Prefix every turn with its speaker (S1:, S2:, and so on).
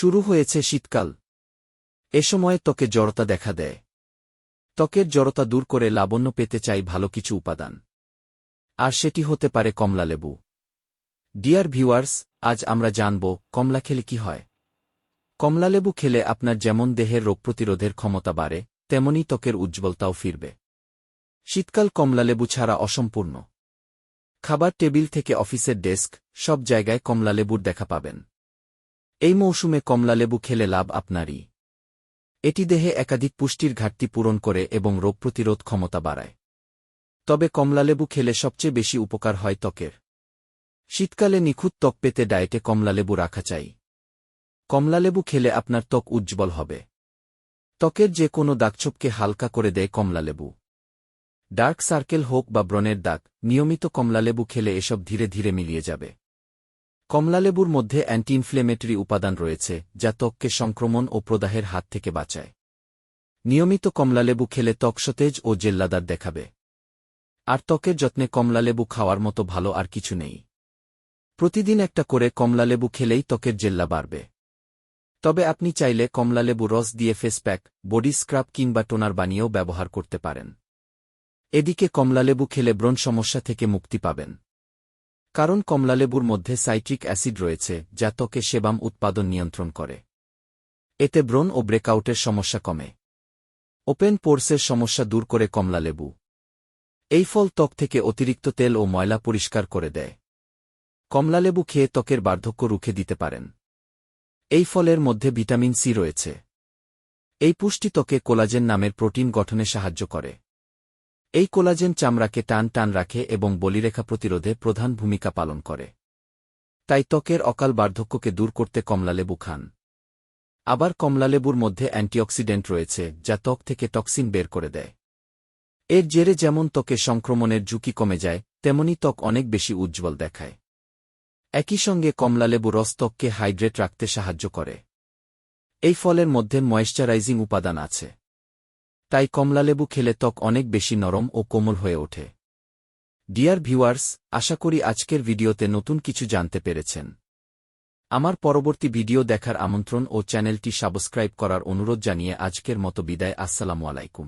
S1: শুরু হয়েছে শীতকাল। এ সময়ে ত্বকে জড়তা দেখা দেয়। ত্বকের জড়তা দূর করে লাবণ্য পেতে চাই ভালো কিছু উপাদান। আর সেটি হতে পারে কমলালেবু ডিয়ার ভিউয়ার্স আজ আমরা জানব কমলা খেলে কি হয়। কমলালেবু খেলে আপনার যেমন দেহের রোগ প্রতিরোধের ক্ষমতা বাড়ে, তেমনি ত্বকের উজ্জ্বলতাও ফিরবে। শীতকাল কমলালেবু ছাড়া অসম্পূর্ণ। খাবার টেবিল থেকে অফিসের ডেস্ক, সব জায়গায় কমলালেবুর দেখা পাবেন। এই মৌসুমে কমলালেবু খেলে লাভ আপনারই। এটি দেহে একাধিক পুষ্টির ঘাটতি পূরণ করে এবং রোগ প্রতিরোধ ক্ষমতা বাড়ায়। তবে কমলালেবু খেলে সবচেয়ে বেশি উপকার হয় ত্বকের। শীতকালে নিখুঁত ত্বক পেতে ডায়েটে কমলালেবু রাখা চাই। কমলালেবু খেলে আপনার ত্বক উজ্জ্বল হবে। ত্বকের যে কোনো দাগছোপকে হালকা করে দেয় কমলালেবু ডার্ক সার্কেল হোক বা ব্রণের দাগ, নিয়মিত কমলালেবু খেলে এসব ধীরে ধীরে মিলিয়ে যাবে। কমলালেবুর মধ্যে অ্যান্টি ইনফ্লেমেটরি উপাদান রয়েছে, যা ত্বককে সংক্রমণ ও প্রদাহের হাত থেকে বাঁচায়। নিয়মিত কমলালেবু খেলে ত্বক সতেজ ও জেল্লাদার দেখাবে। আর ত্বকের যত্নে কমলালেবু খাওয়ার মতো ভালো আর কিছু নেই। প্রতিদিন একটা করে কমলালেবু খেলেই ত্বকের জেল্লা বাড়বে। তবে আপনি চাইলে কমলালেবু রস দিয়ে ফেস প্যাক, বডি স্ক্রাব কিংবা টোনার বানিয়েও ব্যবহার করতে পারেন। এদিকে কমলালেবু খেলে ব্রণ সমস্যা থেকে মুক্তি পাবেন। কারণ কমলালেবুর মধ্যে সাইট্রিক অ্যাসিড রয়েছে, যা ত্বকে সেবাম উৎপাদন নিয়ন্ত্রণ করে। এতে ব্রণ ও ব্রেকআউটের সমস্যা কমে। ওপেন পোর্সের সমস্যা দূর করে কমলালেবু। এই ফল ত্বক থেকে অতিরিক্ত তেল ও ময়লা পরিষ্কার করে দেয়। কমলালেবু খেয়ে ত্বকের বার্ধক্য রুখে দিতে পারেন। এই ফলের মধ্যে ভিটামিন সি রয়েছে। এই পুষ্টি ত্বকে কোলাজেন নামের প্রোটিন গঠনে সাহায্য করে। এই কোলাজেন চামড়াকে টান টান রাখে এবং বলিরেখা প্রতিরোধে প্রধান ভূমিকা পালন করে। তাই ত্বকের অকাল বার্ধক্যকে দূর করতে কমলালেবু খান। আবার কমলালেবুর মধ্যে অ্যান্টিঅক্সিডেন্ট রয়েছে, যা ত্বক থেকে টক্সিন বের করে দেয়। এর জেরে যেমন ত্বকে সংক্রমণের ঝুঁকি কমে যায়, তেমনি ত্বক অনেক বেশি উজ্জ্বল দেখায়। একই সঙ্গে কমলালেবু রস ত্বককে হাইড্রেট রাখতে সাহায্য করে। এই ফলের মধ্যে ময়েশ্চারাইজিং উপাদান আছে। তাই কমলালেবু খেলে ত্বক অনেক বেশি নরম ও কোমল হয়ে ওঠে। ডিয়ার ভিউয়ার্স আশা করি আজকের ভিডিওতে নতুন কিছু জানতে পেরেছেন। আমার পরবর্তী ভিডিও দেখার আমন্ত্রণ ও চ্যানেলটি সাবস্ক্রাইব করার অনুরোধ জানিয়ে আজকের মতো বিদায়। আসসালামু আলাইকুম।